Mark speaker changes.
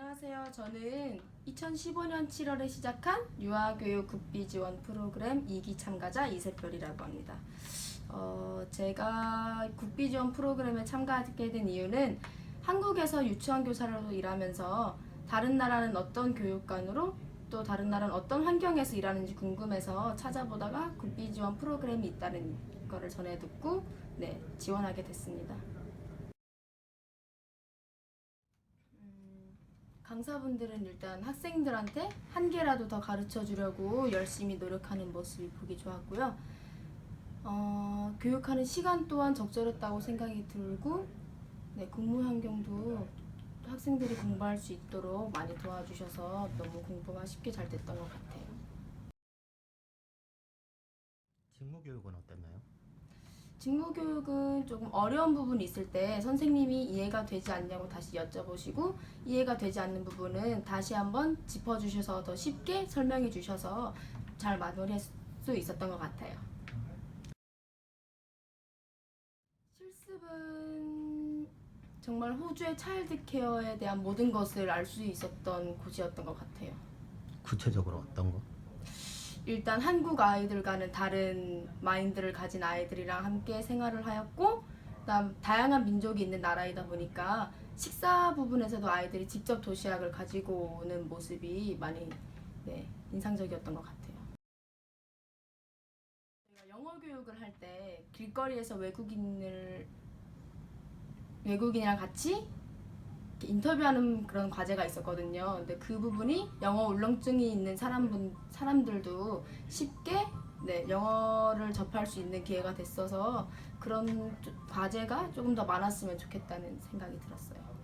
Speaker 1: 안녕하세요. 저는 2015년 7월에 시작한 유아교육 국비 지원 프로그램 2기 참가자 이세별이라고 합니다. 어, 제가 국비 지원 프로그램에 참가하게 된 이유는 한국에서 유치원 교사로 일하면서 다른 나라는 어떤 교육관으로 또 다른 나라는 어떤 환경에서 일하는지 궁금해서 찾아보다가 국비 지원 프로그램이 있다는 거를 전해 듣고 네, 지원하게 됐습니다. 강사분들은 일단 학생들한테 한 개라도 더 가르쳐 주려고 열심히 노력하는 모습이 보기 좋았고요. 어, 교육하는 시간 또한 적절했다고 생각이 들고, 네, 근무 환경도 학생들이 공부할 수 있도록 많이 도와주셔서 너무 공부가 쉽게 잘 됐던 것 같아요.
Speaker 2: 직무 교육은 어땠나요?
Speaker 1: 직무 교육은 조금 어려운 부분이 있을 때 선생님이 이해가 되지 않냐고 다시 여쭤보시고 이해가 되지 않는 부분은 다시 한번 짚어주셔서 더 쉽게 설명해 주셔서 잘 마무리할 수 있었던 것 같아요. 실습은 정말 호주의 차일드 케어에 대한 모든 것을 알 수 있었던 곳이었던 것 같아요.
Speaker 2: 구체적으로 어떤 거?
Speaker 1: 일단 한국 아이들과는 다른 마인드를 가진 아이들이랑 함께 생활을 하였고 그다음 다양한 민족이 있는 나라이다 보니까 식사 부분에서도 아이들이 직접 도시락을 가지고 오는 모습이 많이 네, 인상적이었던 것 같아요. 영어 교육을 할 때 길거리에서 외국인을 외국인이랑 같이 인터뷰하는 그런 과제가 있었거든요. 근데 그 부분이 영어 울렁증이 있는 사람분 사람들도 쉽게 네, 영어를 접할 수 있는 기회가 됐어서 그런 조- 과제가 조금 더 많았으면 좋겠다는 생각이 들었어요.